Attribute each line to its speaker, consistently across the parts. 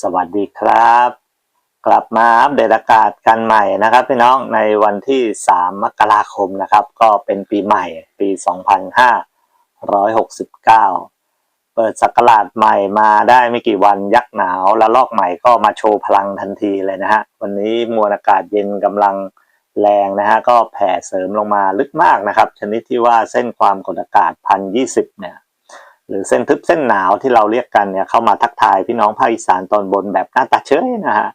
Speaker 1: สวัสดีครับ กลับมาอัปเดตอากาศกันใหม่นะครับ พี่น้องในวันที่ 3 มกราคมนะครับ ก็เป็นปีใหม่ปี 2569 เปิดสักราชใหม่มาได้ไม่กี่วันยักษ์หนาวและลอกใหม่ก็มาโชว์พลังทันทีเลยนะฮะ วันนี้มวลอากาศเย็นกำลังแรงนะฮะก็แผ่เสริมลงมาลึกมากนะครับ ชนิดที่ว่าเส้นความกดอากาศพันยี่สิบเนี่ย หรือเส้นทึบเส้นหนาวที่เราเรียกกันเนี่ยเข้ามาทักทายพี่น้องภาคอีสานตอนบนแบบหน้าตาเฉยนะฮะ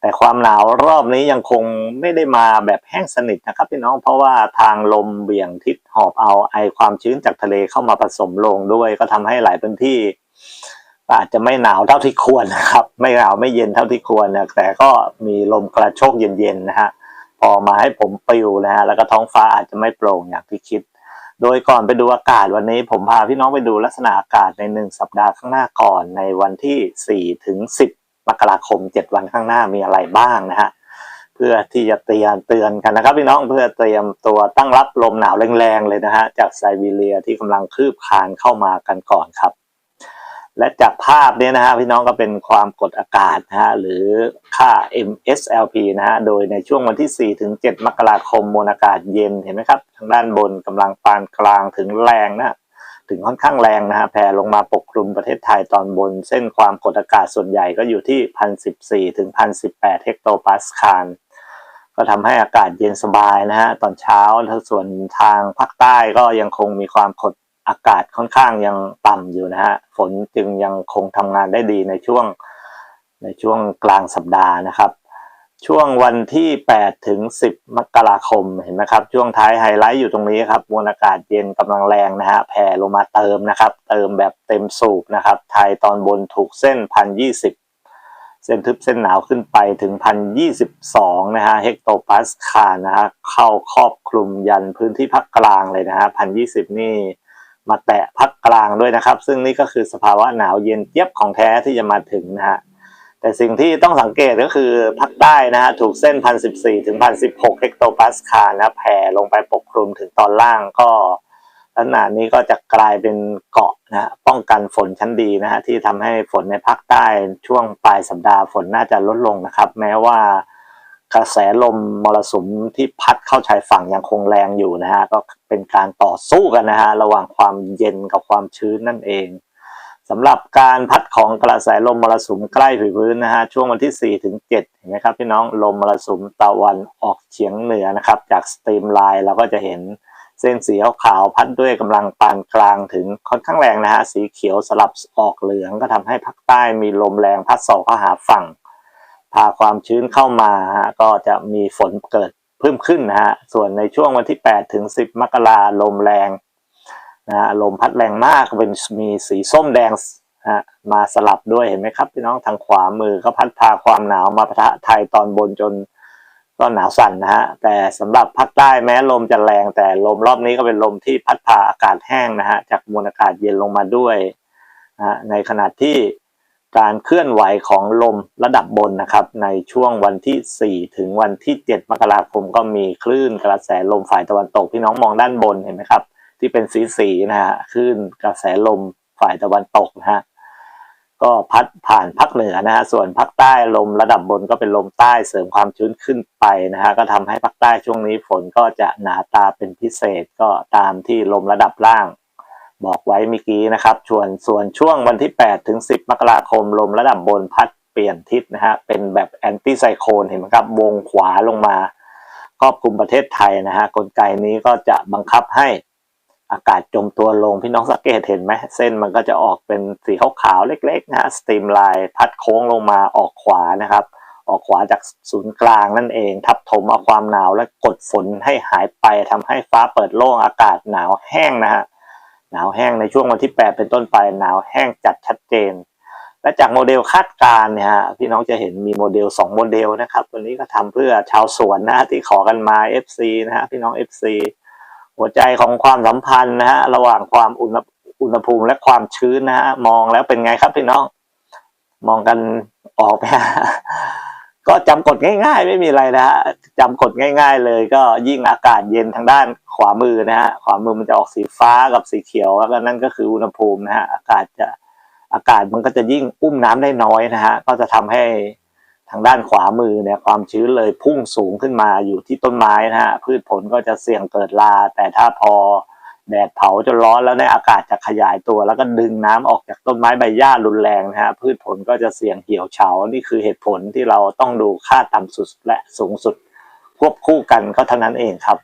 Speaker 1: แต่ความหนาวรอบนี้ยังคงไม่ได้มาแบบแห้งสนิทนะครับพี่น้องเพราะว่าทางลมเบี่ยงทิศหอบเอาไอความชื้นจากทะเลเข้ามาผสมลงด้วย ก็ทำให้หลายพื้นที่ อาจจะไม่หนาวเท่าที่ควรนะครับ ไม่หนาวไม่เย็นเท่าที่ควรนะแต่ก็มีลมกระโชกเย็นๆนะฮะพอมาให้ผมปลิวนะฮะแล้วก็ท้องฟ้าอาจจะไม่โปร่งอย่างที่คิด โดยก่อนไปดูอากาศวันนี้ผมพาพี่น้องไปดูลักษณะอากาศในหนึ่งสัปดาห์ข้างหน้าก่อนในวันที่ 4 ถึง 10 มกราคม 7 วันข้างหน้ามีอะไรบ้างนะฮะเพื่อที่จะเตือนเตือนกันนะครับพี่น้องเพื่อเตรียมตัวตั้งรับลมหนาวแรงๆเลยนะฮะจากไซบีเรียที่กำลังคืบคลานเข้ามากันก่อนครับ และจากภาพเนี้นะฮะพี่น้องก็เป็นความกดอากาศนะฮะหรือค่า MSLP นะฮะโดยในช่วงวันที่ 4 ถึง 7 มกราคมมวลอากาศเย็นเห็นไหมครับ ทางด้านบนกำลังปานกลางถึงแรงนะฮะถึงค่อนข้างแรงนะฮะแผ่ลงมาปกคลุมประเทศไทยตอนบน เส้นความกดอากาศส่วนใหญ่ก็อยู่ที่ 1,014 ถึง 1,018 เฮกโตปาสคาลก็ทำให้อากาศเย็นสบายนะฮะตอนเช้าส่วนทางภาคใต้ก็ยังคงมีความกด อากาศค่อนข้างยังต่ำอยู่นะฮะฝนจึงยังคงทำงานได้ดีในช่วงในช่วงกลางสัปดาห์นะครับ ช่วงวันที่ 8 ถึง 10 มกราคมเห็นไหมครับ ช่วงท้ายไฮไลท์อยู่ตรงนี้ครับมวลอากาศเย็นกำลังแรงนะฮะแผ่ลงมาเติมนะครับ เติมแบบเต็มสูบนะครับ ไทยตอนบนถูกเส้น 1,020เส้นทึบเส้นหนาวขึ้นไปถึง 1,022 นะฮะ เฮกโตปาสคาลนะฮะ เข้าครอบคลุมยันพื้นที่ภาคกลางเลยนะฮะ 1,020 นี่ มาแตะภาคกลางด้วยนะครับ ซึ่งนี่ก็คือสภาวะหนาวเย็นเจี๊ยบของแท้ที่จะมาถึงนะฮะแต่สิ่งที่ต้องสังเกตก็คือภาคใต้นะฮะถูกเส้น 1,014 ถึง 1,016 เฮกโตปาสคาลนะแผ่ลงไปปกคลุมถึงตอนล่างก็ลักษณะนี้ก็จะกลายเป็นเกาะนะฮะป้องกันฝนชั้นดีนะฮะที่ทำให้ฝนในภาคใต้ช่วงปลายสัปดาห์ฝนน่าจะลดลงนะครับ แม้ว่า กระแสลมมรสุมที่พัดเข้าชายฝั่งยังคงแรงอยู่นะฮะก็เป็นการต่อสู้กันนะฮะระหว่างความเย็นกับความชื้นนั่นเองสำหรับการพัดของกระแสลมมรสุมใกล้ผิวพื้นนะฮะช่วงวันที่4ถึง7เห็นไหมครับพี่น้องลมมรสุมตะวันออกเฉียงเหนือนะครับ จากสตรีมไลน์เราก็จะเห็นเส้นสีขาวพัดด้วยกำลังปานกลางถึงค่อนข้างแรงนะฮะสีเขียวสลับออกเหลืองก็ทำให้ภาคใต้มีลมแรงพัดส่อเข้าหาฝั่ง พาความชื้นเข้ามาฮะก็จะมีฝนเกิดเพิ่มขึ้นนะฮะส่วนในช่วงวันที่ 8 ถึง 10 มกราลมแรงนะฮะลมพัดแรงมากเป็นมีสีส้มแดงฮะมาสลับด้วยเห็นไหมครับพี่น้องทางขวามือก็พัดพาความหนาวมาปะทะไทยตอนบนจนก็หนาวสั่นนะฮะแต่สำหรับภาคใต้แม้ลมจะแรง แต่ลมรอบนี้ก็เป็นลมที่พัดพาอากาศแห้งนะฮะจากมวลอากาศเย็นลงมาด้วยนะฮะในขณะที่ การเคลื่อนไหวของลมระดับบนนะครับ ในช่วงวันที่ 4 ถึงวันที่ 7 มกราคมก็มีคลื่นกระแสลมฝ่ายตะวันตกพี่น้องมองด้านบนเห็นไหมครับ ที่เป็นสีสีนะฮะคลื่นกระแสลมฝ่ายตะวันตกนะฮะก็พัดผ่านภาคเหนือนะฮะส่วนภาคใต้ลมระดับบนก็เป็นลมใต้เสริมความชื้นขึ้นไปนะฮะก็ทำให้ภาคใต้ช่วงนี้ฝนก็จะหนาตาเป็นพิเศษก็ตามที่ลมระดับล่าง บอกไว้เมื่อกี้นะครับส่วนส่วนช่วงวันที่ 8 ถึง 10 มกราคมลมระดับบนพัดเปลี่ยนทิศนะฮะเป็นแบบแอนตี้ไซโคลเห็นไหมครับ วงขวาลงมาครอบคลุมประเทศไทยนะฮะกลไกนี้ก็จะบังคับให้อากาศจมตัวลงพี่น้องสังเกตเห็นไหมเส้นมันก็จะออกเป็นสีขาวๆเล็กๆนะฮะสตรีมไลน์พัดโค้งลงมาออกขวานะครับ ออกขวาจากศูนย์กลางนั่นเอง ทับถมเอาความหนาวและกดฝนให้หายไปทำให้ฟ้าเปิดโล่งอากาศหนาวแห้งนะฮะ หนาวแห้งในช่วงวันที่ 8 เป็นต้นไปหนาวแห้งจัดชัดเจน และจากโมเดลคาดการณ์เนี่ยฮะพี่น้องจะเห็นมีโมเดล 2 โมเดลนะครับวันนี้ก็ทำเพื่อชาวสวนนะฮะที่ขอกันมา FC นะฮะพี่น้อง FC หัวใจของความสัมพันธ์นะฮะระหว่างความอุณอุณหภูมิและความชื้นนะฮะมองแล้วเป็นไงครับพี่น้อง มองกันออกไหมฮะ ก็จำกฎง่าย ๆ ไม่มีอะไรนะฮะจำกฎง่าย ๆ เลย ก็ยิ่งอากาศเย็นทางด้านขวามือนะฮะขวามือมันจะออกสีฟ้ากับสีเขียวแล้วก็นั่นก็คืออุณหภูมินะฮะอากาศจะอากาศมันก็จะยิ่งอุ้มน้ำได้น้อยนะฮะก็จะทำให้ทางด้านขวามือเนี่ยความชื้นเลยพุ่งสูงขึ้นมาอยู่ที่ต้นไม้นะฮะพืชผลก็จะเสี่ยงเกิดลา แต่ถ้าพอ แดดเผาจนร้อนแล้วเนี่ยอากาศจะขยายตัว แล้วก็ดึงน้ำออกจากต้นไม้ใบหญ้ารุนแรงนะฮะพืชผลก็จะเสี่ยงเหี่ยวเฉา นี่คือเหตุผลที่เราต้องดูค่าต่ำสุดและสูงสุดควบคู่กันก็เท่านั้นเองครับ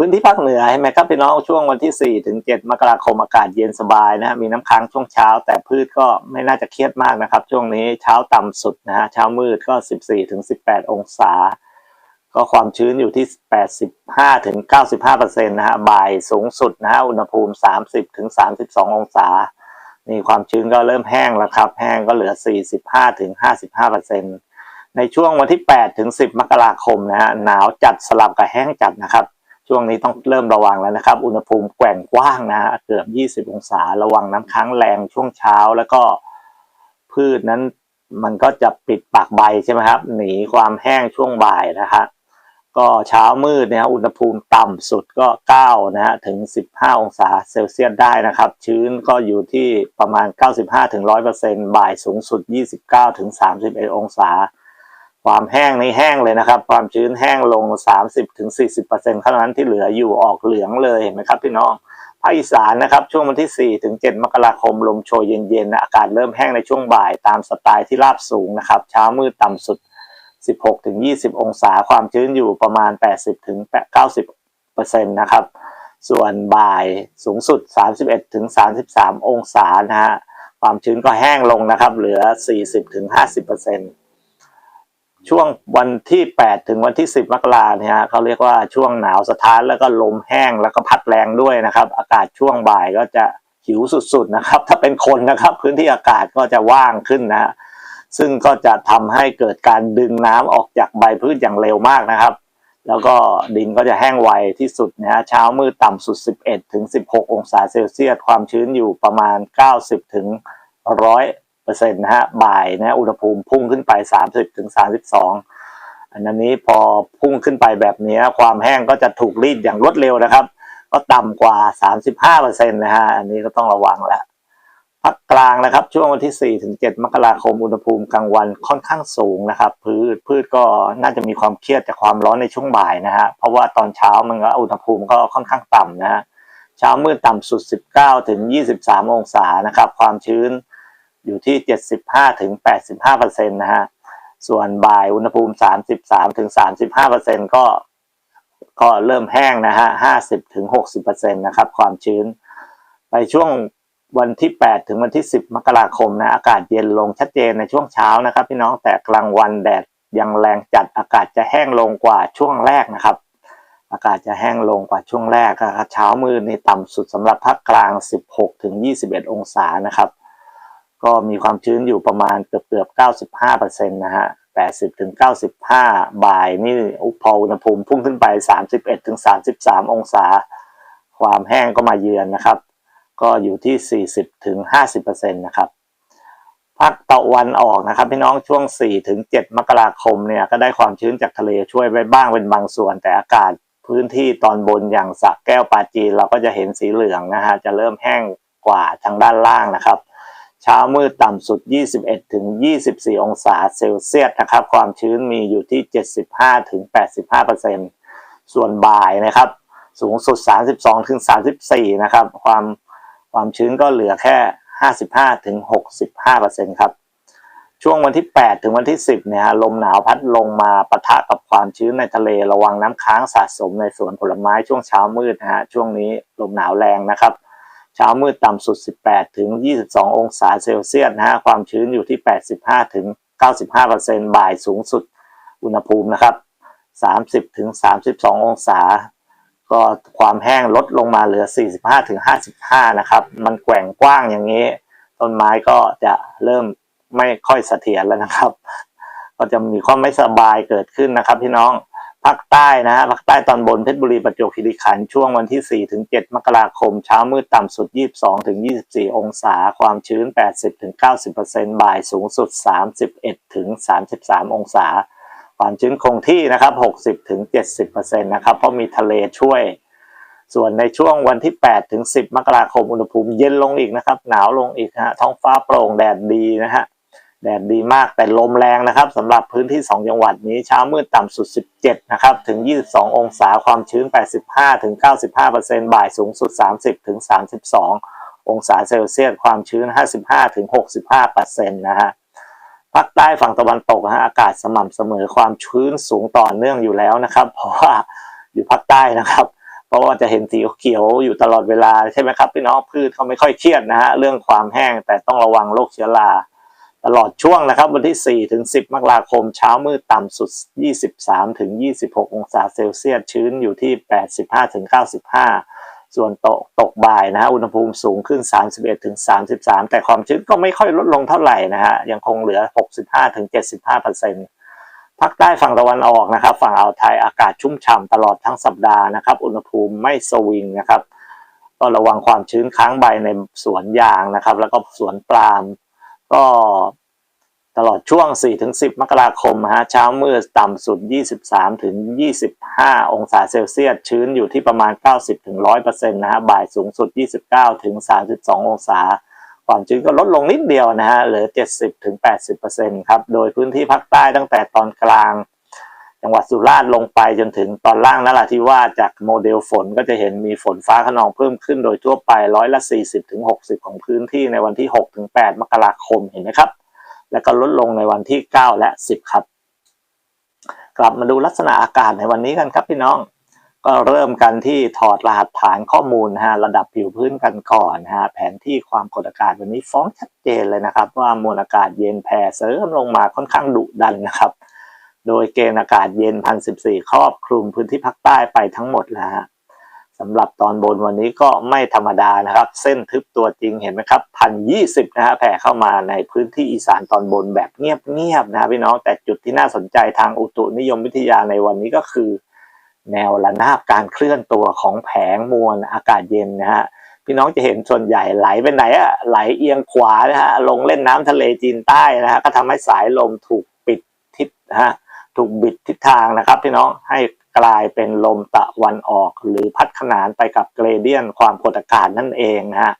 Speaker 1: พื้นที่ภาคเหนือเห็นไหมครับพี่น้องช่วงวันที่ 4 ถึง 7 มกราคมอากาศเย็นสบายนะฮะมีน้ำค้างช่วงเช้า แต่พืชก็ไม่น่าจะเครียดมากนะครับ ช่วงนี้เช้าต่ำสุดนะฮะเช้ามืดก็ 14 ถึง 18 องศา ก็ความชื้นอยู่ที่ 85ถึง95เปอร์เซ็นต์นะฮะบ่ายสูงสุดนะฮะอุณหภูมิ 30ถึง32 องศา นี่ความชื้นก็เริ่มแห้งแล้วครับ แห้งก็เหลือ 45ถึง55เปอร์เซ็นต์ในช่วงวันที่ 8 ถึง 10 มกราคมนะฮะหนาวจัดสลับกับแห้งจัดนะครับ ช่วงนี้ต้องเริ่มระวังแล้วนะครับ อุณหภูมิแกว่งกว้างนะฮะเกือบ 20 องศา ระวังน้ำค้างแรงช่วงเช้าแล้วก็พืชนั้นมันก็จะปิดปากใบใช่ไหมครับ หนีความแห้งช่วงบ่ายนะฮะ ก็เช้ามืดนะฮะอุณหภูมิต่ำสุดก็ 9 นะฮะถึง 15 องศาเซลเซียสได้นะครับ ชื้นก็อยู่ที่ประมาณ 95ถึง100%บ่ายสูงสุด 29ถึง31องศา ความแห้งนี่แห้งเลยนะครับ ความชื้นแห้งลง 30ถึง40%เท่านั้นที่เหลืออยู่ออกเหลืองเลยเห็นไหมครับพี่น้องภาคอีสานนะครับช่วงวันที่ 4 ถึง 7 มกราคม ลมโชยเย็นๆ อากาศเริ่มแห้งในช่วงบ่ายตามสไตล์ที่ราบสูงนะครับ เช้ามืดต่ำสุด 16ถึง20 องศาความชื้นอยู่ประมาณ 80ถึง90%นต์นะครับ ส่วนบ่ายสูงสุด 31ถึง33 องศานะฮะความชื้นก็แห้งลงนะครับ เหลือ 40ถึง50%ช่วงวันที่ 8 ถึงวันที่ 10 มกราเนี่ยเขาเรียกว่าช่วงหนาวสะท้านแล้วก็ลมแห้งแล้วก็พัดแรงด้วยนะครับ อากาศช่วงบ่ายก็จะหิวสุดๆนะครับ ถ้าเป็นคนนะครับ พื้นที่อากาศก็จะว่างขึ้นนะฮะ ซึ่งก็จะทำให้เกิดการดึงน้ำออกจากใบพืชอย่างเร็วมากนะครับ แล้วก็ดินก็จะแห้งไวที่สุดนะฮะเช้ามืดต่ำสุด 11ถึง16 องศาเซลเซียสความชื้นอยู่ประมาณ 90ถึง100เปอร์เซ็นต์นะฮะบ่ายนะอุณหภูมิพุ่งขึ้นไป 30ถึง32 อันนี้พอพุ่งขึ้นไปแบบนี้ความแห้งก็จะถูกรีดอย่างรวดเร็วนะครับ ก็ต่ำกว่า 35เปอร์เซ็นต์นะฮะอันนี้ก็ต้องระวังแล้ว ภาคกลางนะครับ ช่วงวันที่ 4 ถึง 7 มกราคมอุณหภูมิกลางวันค่อนข้างสูงนะครับ พืชพืชก็น่าจะมีความเครียดจากความร้อนในช่วงบ่ายนะฮะเพราะว่าตอนเช้ามันก็อุณหภูมิก็ค่อนข้างต่ำนะฮะเช้ามืดต่ำสุด 19 ถึง 23 องศานะครับ ความชื้นอยู่ที่ 75 ถึง 85เปอร์เซ็นต์นะฮะส่วนบ่ายอุณหภูมิ 33 ถึง 35เปอร์เซ็นต์ก็ก็เริ่มแห้งนะฮะ 50 ถึง 60เปอร์เซ็นต์นะครับ ความชื้น ไปช่วง วันที่ 8 ถึงวันที่ 10 มกราคมนะอากาศเย็นลงชัดเจนในช่วงเช้านะครับ พี่น้องแต่กลางวันแดดยังแรงจัดอากาศจะแห้งลงกว่าช่วงแรกนะครับ อากาศจะแห้งลงกว่าช่วงแรกครับเช้ามืดนี่ต่ำสุดสำหรับภาคกลาง 16 ถึง 21 องศานะครับ ก็มีความชื้นอยู่ประมาณเกือบเกือบ95เนต์นะฮะ80ถึง95 บ่ายนี่พออุณหภูมิพุ่งขึ้นไป 31ถึง33 องศา ความแห้งก็มาเยือนนะครับ ก็อยู่ที่ 40ถึง50%นะครับภาคตะวันออกนะครับพี่น้องช่วง 4 ถึง 7 มกราคมเนี่ยก็ได้ความชื้นจากทะเลช่วยไว้บ้างเป็นบางส่วน แต่อากาศพื้นที่ตอนบนอย่างสระแก้วปาจีน เราก็จะเห็นสีเหลืองนะฮะจะเริ่มแห้งกว่าทางด้านล่างนะครับ เช้ามืดต่ำสุด 21ถึง24 องศาเซลเซียสนะครับ ความชื้นมีอยู่ที่ 75ถึง85ส่วนบ่ายนะครับ สูงสุด 32ถึง34 นะครับ ความ ความชื้นก็เหลือแค่ 55ถึง65ครับ ช่วงวันที่ 8 ถึงวันที่ 10 เนี่ยฮะลมหนาวพัดลงมาปะทะกับความชื้นในทะเลระวังน้ำค้างสะสมในสวนผลไม้ช่วงเช้ามืดนะฮะช่วงนี้ลมหนาวแรงนะครับเช้ามืดต่ำสุด 18 ถึง 22 องศาเซลเซียสนะฮะ ความชื้นอยู่ที่ 85 ถึง 95บ่ายสูงสุด อุณหภูมินะครับ 30 ถึง 32 องศา ก็ความแห้งลดลงมาเหลือ 45ถึง55 นะครับ มันแกว่งกว้างอย่างนี้ ต้นไม้ก็จะเริ่มไม่ค่อยเสถียรแล้วนะครับ ก็จะมีความไม่สบายเกิดขึ้นนะครับ พี่น้องภาคใต้นะฮะภาคใต้ตอนบนเพชรบุรีประจวบคีรีขันธ์ช่วงวันที่ 4 ถึง 7 มกราคม เช้ามืดต่ำสุด 22 ถึง 24 องศา ความชื้น 80 ถึง 90 บ่ายสูงสุด 31 ถึง 33 องศา ความชื้นคงที่นะครับ 60-70%นะครับ เพราะมีทะเลช่วย ส่วนในช่วงวันที่ 8 ถึง 10 มกราคม อุณหภูมิเย็นลงอีกนะครับ หนาวลงอีกฮะ ท้องฟ้าโปร่งแดดดีนะฮะ แดดดีมากแต่ลมแรงนะครับสำหรับพื้นที่ 2 จังหวัดนี้เช้ามืดต่ำสุด 17 นะครับ ถึง 22 องศา ความชื้น 85-95%บ่ายสูงสุด 30-32 องศาเซลเซียส ความชื้น 55-65%นะฮะ ภาคใต้ฝั่งตะวันตกฮะอากาศสม่ำเสมอความชื้นสูงต่อเนื่องอยู่แล้วนะครับ เพราะว่าอยู่ภาคใต้นะครับ เพราะว่าจะเห็นสีเขียวอยู่ตลอดเวลาใช่ไหมครับพี่น้องพืชเขาไม่ค่อยเครียดนะฮะเรื่องความแห้งแต่ต้องระวังโรคเชื้อราตลอดช่วงนะครับวันที่ 4 ถึง 10 มกราคมเช้ามืดต่ำสุด 23 ถึง 26 องศาเซลเซียสชื้นอยู่ที่ 85 ถึง 95 ส่วนตกตกบ่ายนะฮะอุณหภูมิสูงขึ้น 31ถึง33 แต่ความชื้นก็ไม่ค่อยลดลงเท่าไหร่นะฮะยังคงเหลือ 65ถึง75เปอร์เซ็นต์ภาคใต้ฝั่งตะวันออกนะครับ ฝั่งอ่าวไทยอากาศชุ่มฉ่ำตลอดทั้งสัปดาห์นะครับ อุณหภูมิไม่สวิงนะครับก็ระวังความชื้นค้างใบในสวนยางนะครับ แล้วก็สวนปาล์มก็ ตลอดช่วง 4-10 มกราคมฮะเช้ามืดต่ำสุด 23ถึง25 องศาเซลเซียส ชื้นอยู่ที่ประมาณ 90ถึง100%นะฮะ บ่ายสูงสุด 29ถึง32 องศา ความชื้นก็ลดลงนิดเดียวนะฮะ เหลือ 70ถึง80%ครับ โดยพื้นที่ภาคใต้ตั้งแต่ตอนกลาง จังหวัดสุราษฎร์ลงไปจนถึงตอนล่างนราธิวาสจากโมเดลฝนก็จะเห็นมีฝนฟ้าขนองเพิ่มขึ้นโดยทั่วไปร้อยละ 40ถึง60 ของพื้นที่ในวันที่6ถึง8มกราคม เห็นไหมครับ แล้วก็ลดลงในวันที่ 9 และ 10 ครับ กลับมาดูลักษณะอากาศในวันนี้กันครับพี่น้อง ก็เริ่มกันที่ถอดรหัสฐานข้อมูลฮะระดับผิวพื้นกันก่อนฮะแผนที่ความกดอากาศวันนี้ฟ้องชัดเจนเลยนะครับ ว่ามวลอากาศเย็นแผ่เสริมลงมาค่อนข้างดุดันนะครับ โดยเกณฑ์อากาศเย็น1014ครอบคลุมพื้นที่ภาคใต้ไปทั้งหมดแล้วฮะ สำหรับตอนบนวันนี้ก็ไม่ธรรมดานะครับ เส้นทึบตัวจริงเห็นไหมครับพันยี่สิบนะฮะแผ่เข้ามาในพื้นที่อีสานตอนบนแบบเงียบๆนะพี่น้องแต่จุดที่น่าสนใจทางอุตุนิยมวิทยาในวันนี้ก็คือ แนวระนาบการเคลื่อนตัวของแผงมวลอากาศเย็นนะฮะพี่น้องจะเห็นส่วนใหญ่ไหลไปไหนอะไหลเอียงขวานะฮะลงเล่นน้ำทะเลจีนใต้นะฮะก็ทำให้สายลมถูกปิดทิศนะฮะถูกบิดทิศทางนะครับ พี่น้องให้ กลายเป็นลมตะวันออก หรือพัดขนานไปกับเกรเดียนความกดอากาศนั่นเองนะฮะ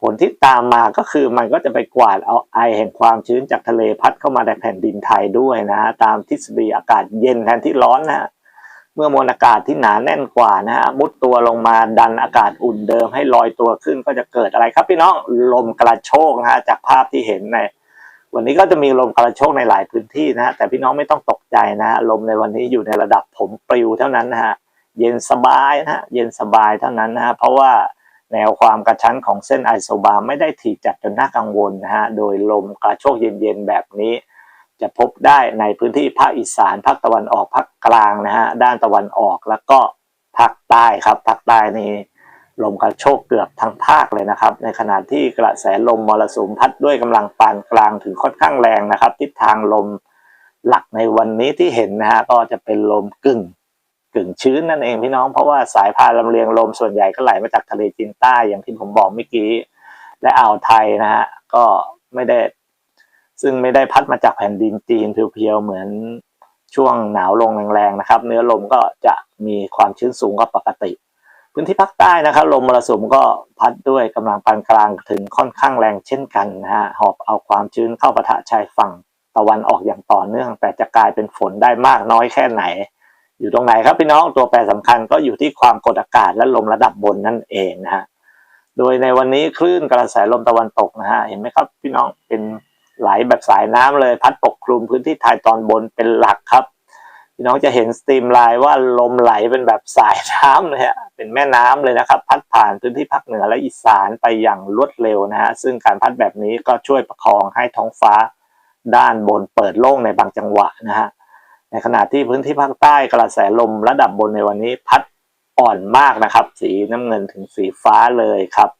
Speaker 1: ผลที่ตามมาก็คือมันก็จะไปกวาดเอาไอแห่งความชื้นจากทะเลพัดเข้ามาในแผ่นดินไทยด้วยนะฮะตามทฤษฎีอากาศเย็นแทนที่ร้อนนะฮะเมื่อมวลอากาศที่หนาแน่นกว่านะฮะมุดตัวลงมาดันอากาศอุ่นเดิมให้ลอยตัวขึ้นก็จะเกิดอะไรครับพี่น้องลมกระโชกนะฮะจากภาพที่เห็นใน วันนี้ก็จะมีลมกระโชกในหลายพื้นที่นะฮะแต่พี่น้องไม่ต้องตกใจนะฮะลมในวันนี้อยู่ในระดับผมปลิวเท่านั้นนะฮะเย็นสบายนะฮะเย็นสบายเท่านั้นนะฮะเพราะว่าแนวความกระชั้นของเส้นไอโซบาร์ไม่ได้ถี่จัดจนน่ากังวลนะฮะโดยลมกระโชกเย็นๆแบบนี้ จะพบได้ในพื้นที่ภาคอีสานภาคตะวันออกภาคกลางนะฮะด้านตะวันออกแล้วก็ภาคใต้ครับภาคใต้นี่ ลมกระโชกเกือบทั้งภาคเลยนะครับ ในขณะที่กระแสลมมรสุมพัดด้วยกำลังปานกลางถึงค่อนข้างแรงนะครับ ทิศทางลมหลักในวันนี้ที่เห็นนะฮะก็จะเป็นลมกึ่งกึ่งชื้นนั่นเองพี่น้องเพราะว่าสายพานลำเลียงลมส่วนใหญ่ก็ไหลมาจากทะเลจีนใต้อย่างที่ผมบอกเมื่อกี้ และอ่าวไทยนะฮะก็ไม่ได้ ซึ่งไม่ได้พัดมาจากแผ่นดินจีนเพียวๆเหมือนช่วงหนาวลงแรงๆนะครับ เนื้อลมก็จะมีความชื้นสูงกว่าปกติ พื้นที่ภาคใต้นะครับลมมรสุมก็พัดด้วยกำลังปานกลางถึงค่อนข้างแรงเช่นกันนะฮะหอบเอาความชื้นเข้าปะทะชายฝั่งตะวันออกอย่างต่อเนื่อง แต่จะกลายเป็นฝนได้มากน้อยแค่ไหน อยู่ตรงไหนครับพี่น้องตัวแปรสำคัญก็อยู่ที่ความกดอากาศและลมระดับบนนั่นเองนะฮะโดยในวันนี้คลื่นกระแสลมตะวันตกนะฮะเห็นไหมครับพี่น้องเป็นไหลแบบสายน้ำเลยพัดปกคลุมพื้นที่ไทยตอนบนเป็นหลักครับ พี่น้องจะเห็นสตรีมไลน์ว่าลมไหลเป็นแบบสายน้ำเลยฮะเป็นแม่น้ำเลยนะครับ พัดผ่านพื้นที่ภาคเหนือและอีสานไปอย่างรวดเร็วนะฮะซึ่งการพัดแบบนี้ก็ช่วยประคองให้ท้องฟ้าด้านบนเปิดโล่งในบางจังหวะนะฮะในขณะที่พื้นที่ภาคใต้กระแสลมระดับบนในวันนี้พัดอ่อนมากนะครับ สีน้ำเงินถึงสีฟ้าเลยครับ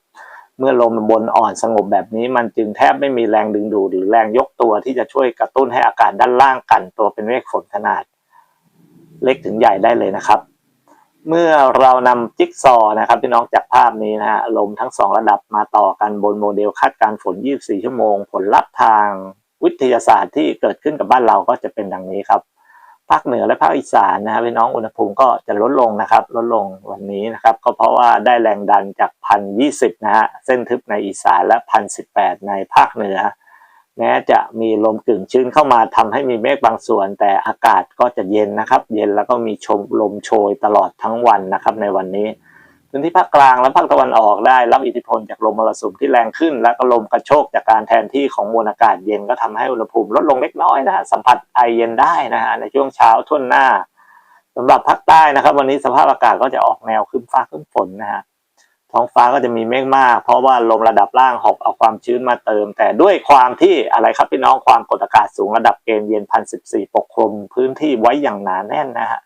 Speaker 1: เมื่อลมบนอ่อนสงบแบบนี้ มันจึงแทบไม่มีแรงดึงดูดหรือแรงยกตัวที่จะช่วยกระตุ้นให้อากาศด้านล่างกันตัวเป็นเมฆฝนขนาด เล็กถึงใหญ่ได้เลยนะครับ เมื่อเรานำจิ๊กซอนะครับพี่น้องจากภาพนี้นะฮะลมทั้งสองระดับมาต่อกันบนโมเดลคาดการณ์ฝน 24 ชั่วโมง ผลลัพธ์ทางวิทยาศาสตร์ที่เกิดขึ้นกับบ้านเราก็จะเป็นดังนี้ครับภาคเหนือและภาคอีสานนะครับพี่น้องอุณหภูมิก็จะลดลงนะครับ ลดลงวันนี้นะครับ ก็เพราะว่าได้แรงดันจากพันยี่สิบนะฮะเส้นทึบในอีสานและพันสิบแปดในภาคเหนือ แม้จะมีลมกึ่งชื้นเข้ามาทำให้มีเมฆบางส่วน แต่อากาศก็จะเย็นนะครับ เย็นแล้วก็มีชมลมโชยตลอดทั้งวันนะครับในวันนี้พื้นที่ภาคกลางและภาคตะวันออกได้รับอิทธิพลจากลมมรสุมที่แรงขึ้น และก็ลมกระโชกจากการแทนที่ของมวลอากาศเย็นก็ทำให้อุณหภูมิลดลงเล็กน้อยนะสัมผัสไอเย็นได้นะฮะในช่วงเช้าทุ่วหน้าสำหรับภาคใต้นะครับ วันนี้สภาพอากาศก็จะออกแนวครึ้มฟ้าครึ้มฝนนะฮะ ท้องฟ้าก็จะมีเมฆมาก เพราะว่าลมระดับล่างหอบเอาความชื้นมาเติม แต่ด้วยความที่อะไรครับพี่น้องความกดอากาศสูงระดับเกณฑ์เย็นพันสิบสี่ปกคลุมพื้นที่ไว้อย่างหนาแน่นนะฮะ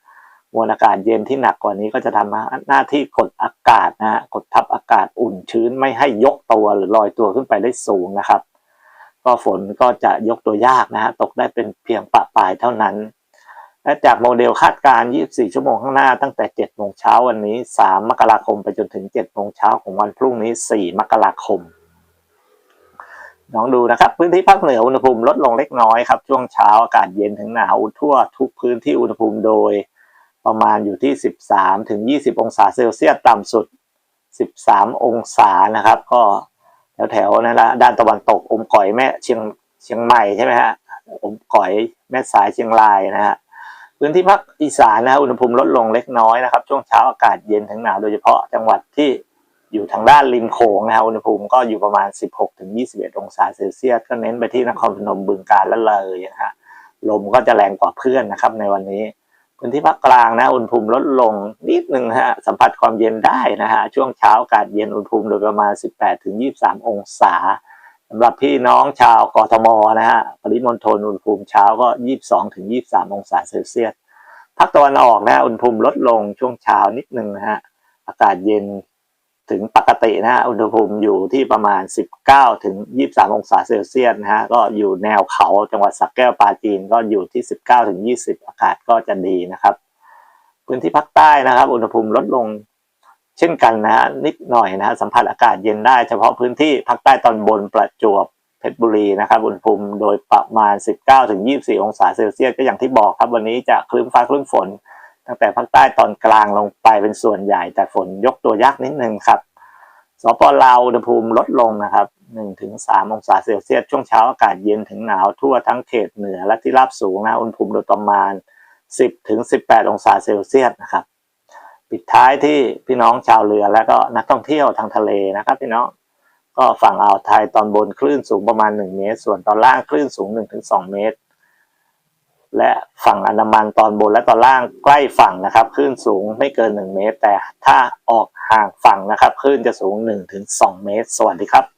Speaker 1: มวลอากาศเย็นที่หนักกว่านี้ก็จะทำหน้าที่กดอากาศนะฮะกดทับอากาศอุ่นชื้นไม่ให้ยกตัวหรือลอยตัวขึ้นไปได้สูงนะครับ ก็ฝนก็จะยกตัวยากนะฮะตกได้เป็นเพียงปะปลายเท่านั้น และจากโมเดลคาดการณ์ 24 ชั่วโมงข้างหน้าตั้งแต่ 7 โมงเช้าวันนี้ 3 มกราคม ไปจนถึง 7 โมงเช้าของวันพรุ่งนี้ 4 มกราคมน้องดูนะครับ พื้นที่ภาคเหนืออุณหภูมิลดลงเล็กน้อยครับช่วงเช้าอากาศเย็นถึงหนาวทั่วทุกพื้นที่อุณหภูมิโดย ประมาณอยู่ที่ 13 ถึง 20 องศาเซลเซียสต่ำสุด 13 องศานะครับ ก็แถวๆนั่นแหละด้านตะวันตกอมก่อยแม่เชียงเชียงใหม่ใช่ไหมฮะอมก่อยแม่สายเชียงรายนะฮะ พื้นที่ภาคอีสานนะอุณหภูมิลดลงเล็กน้อยนะครับ ช่วงเช้าอากาศเย็นถึงหนาวโดยเฉพาะจังหวัดที่อยู่ทางด้านริมโขงนะฮะอุณหภูมิก็อยู่ประมาณ 16ถึง21 องศาเซลเซียสก็เน้นไปที่นครพนมบึงกาฬและเลยนะฮะลมก็จะแรงกว่าเพื่อนนะครับในวันนี้ พื้นที่ภาคกลางนะอุณหภูมิลดลงนิดหนึ่งฮะสัมผัสความเย็นได้นะฮะช่วงเช้าอากาศเย็นอุณหภูมิโดยประมาณ 18ถึง23 องศา สำหรับพี่น้องชาวกทมนะฮะปริมณฑลอุณหภูมิเช้าก็ 22ถึง23 องศาเซลเซียสภาคตะวันออกนะอุณหภูมิลดลงช่วงเช้านิดหนึ่งนะฮะอากาศเย็นถึงปกตินะฮะอุณหภูมิอยู่ที่ประมาณ 19ถึง23 องศาเซลเซียสนะฮะก็อยู่แนวเขาจังหวัดสักแก้วปาจีนก็อยู่ที่ 19ถึง20 อากาศก็จะดีนะครับ พื้นที่ภาคใต้นะครับ อุณหภูมิลดลง เช่นกันนะฮะนิดหน่อยนะฮะสัมผัสอากาศเย็นได้เฉพาะพื้นที่ภาคใต้ตอนบนประจวบเพชรบุรีนะครับอุณหภูมิโดยประมาณ 19ถึง24 องศาเซลเซียสก็อย่างที่บอกครับวันนี้จะคลึ้มฟ้าคลึ้มฝน ตั้งแต่ภาคใต้ตอนกลางลงไปเป็นส่วนใหญ่ แต่ฝนยกตัวยากนิดนึงครับสปปลาวอุณหภูมิลดลงนะครับ1ถึง3องศาเซลเซียส ช่วงเช้าอากาศเย็นถึงหนาวทั่วทั้งเขตเหนือและที่ราบสูงนะอุณหภูมิโดยประมาณ 10ถึง18 องศาเซลเซียสนะครับ ปิดท้ายที่พี่น้องชาวเรือและก็นักท่องเที่ยวทางทะเลนะครับ พี่น้องก็ฝั่งอ่าวไทยตอนบนคลื่นสูงประมาณ 1 เมตร ส่วนตอนล่างคลื่นสูง 1-2 เมตร และฝั่งอันดามันตอนบนและตอนล่างใกล้ฝั่งนะครับคลื่นสูงไม่เกิน 1 เมตร แต่ถ้าออกห่างฝั่งนะครับคลื่นจะสูง 1-2 เมตร สวัสดีครับ